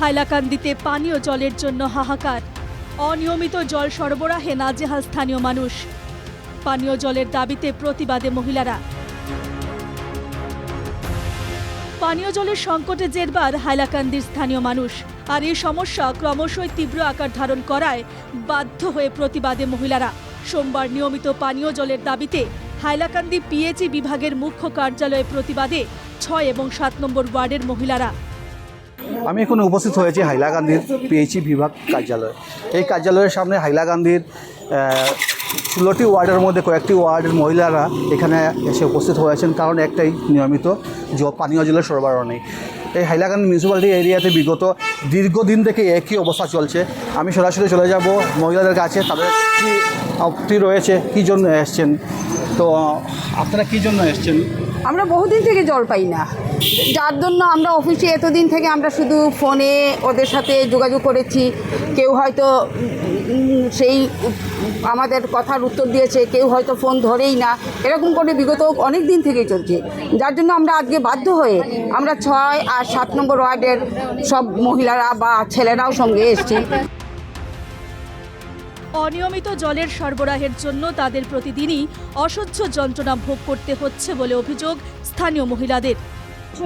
হাইলাকান্দিতে পানীয় জলের জন্য হাহাকার। অনিয়মিত জল সরবরাহে নাজেহাল স্থানীয় মানুষ। পানীয় জলের দাবিতে প্রতিবাদে মহিলারা। পানীয় জলের সংকটে জেরবার হাইলাকান্দির স্থানীয় মানুষ। আর এই সমস্যা ক্রমশই তীব্র আকার ধারণ করায় বাধ্য হয়ে প্রতিবাদে মহিলারা। সোমবার নিয়মিত পানীয় জলের দাবিতে হাইলাকান্দি পিএইচই বিভাগের মুখ্য কার্যালয়ে প্রতিবাদে ছয় এবং সাত নম্বর ওয়ার্ডের মহিলারা আমি এখন উপস্থিত হয়েছি হাইলাকান্দির পিএইচই বিভাগ কার্যালয়। এই কার্যালয়ের সামনে হাইলাকান্দির ষোলোটি ওয়ার্ডের মধ্যে কয়েকটি ওয়ার্ডের মহিলারা এখানে এসে উপস্থিত হয়েছেন, কারণ একটাই নিয়মিত পানীয় জলের সরবরাহ নেই। এই হাইলাকান্দি মিউনিসিপ্যালিটি এরিয়াতে বিগত দীর্ঘদিন থেকে একই অবস্থা চলছে। আমি সরাসরি চলে যাব মহিলাদের কাছে, তাদের কী রয়েছে, কী জন্য এসছেন? তো, আপনারা কী জন্য এসছেন? আমরা বহুদিন থেকে জল পাই না। যার জন্য আমরা অফিসে এতদিন থেকে আমরা শুধু ফোনে ওদের সাথে যোগাযোগ করেছি। কেউ হয়তো সেই আমাদের কথার উত্তর দিয়েছে, কেউ হয়তো ফোন ধরেই না। এরকম করে বিগত অনেক দিন থেকেই চলছে। যার জন্য আমরা আজকে বাধ্য হয়ে আমরা ছয় আর সাত নম্বর ওয়ার্ডের সব মহিলারা বা ছেলেরাও সঙ্গে এসছি। অনিয়মিত জলের সরবরাহের জন্য তাদের প্রতিদিনই অসহ্য যন্ত্রণা ভোগ করতে হচ্ছে বলে অভিযোগ স্থানীয় মহিলাদের।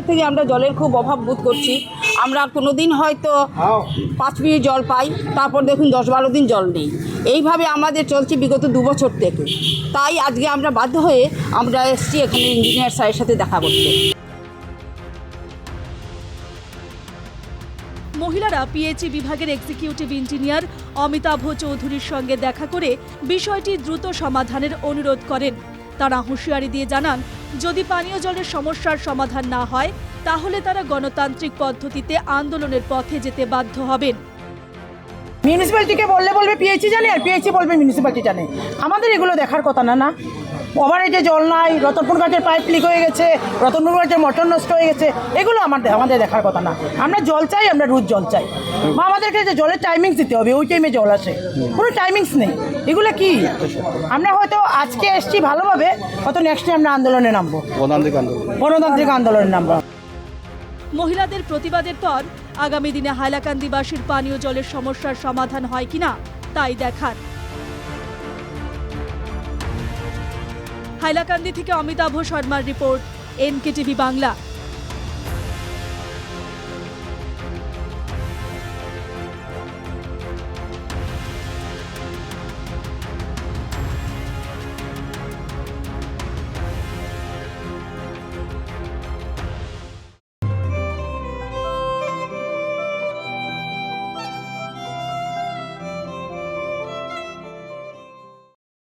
থেকে আমরা জলের খুব অভাব বোধ করছি। আমরা কোনো দিন হয়তো পাঁচ মিনিট জল পাই, তারপর দেখুন দশ বারো দিন জল নেই। এইভাবে আমাদের চলছে বিগত দু বছর থেকে। তাই আজকে আমরা বাধ্য হয়ে আমরা এসেছি এখানে ইঞ্জিনিয়ার স্যারের সাথে দেখা করতে। মহিলারা পিএইচই বিভাগের এক্সিকিউটিভ ইঞ্জিনিয়ার অমিতাভ চৌধুরীর সঙ্গে দেখা করে বিষয়টি দ্রুত সমাধানের অনুরোধ করেন। তারা হুঁশিয়ারি দিয়ে জানান, যদি পানীয় জলের সমস্যার সমাধান না হয়, তাহলে তারা গণতান্ত্রিক পদ্ধতিতে আন্দোলনের পথে যেতে বাধ্য হবেন। মিউনিসিপ্যালিটিকে বললে বলবে পিএইচি জানে আর পিএইচি বলবে মিউনিসিপ্যালিটি জানে। আমাদের এগুলো দেখার কথা না না। ওভারেজে জল নাই রতনপুর গাছের পাইপ লিক হয়ে গেছে রতনপুর গাছের মোটর নষ্ট হয়ে গেছে এগুলো আমাদের আমাদের দেখার কথা না। আমরা জল চাই আমরা রোজ জল চাই। বা আমাদেরকে যে জলের টাইমিংস দিতে হবে ওই টাইমে জল আসে। কোনো টাইমিংস নেই। এগুলো কি? আমরা হয়তো আজকে এসছি ভালোভাবে হয়তো নেক্সট টাইম আমরা আন্দোলনে নামবো। গণতান্ত্রিক আন্দোলন। গণতান্ত্রিক আন্দোলনে নামবো। মহিলাদের প্রতিবাদের পর আগামী দিনে হাইলাকান্দিবাসীর পানীয় জলের সমস্যার সমাধান হয় কিনা তাই দেখার। হাইলাকান্দি থেকে অমিতাভ শর্মার রিপোর্ট এনকেটিভি বাংলা।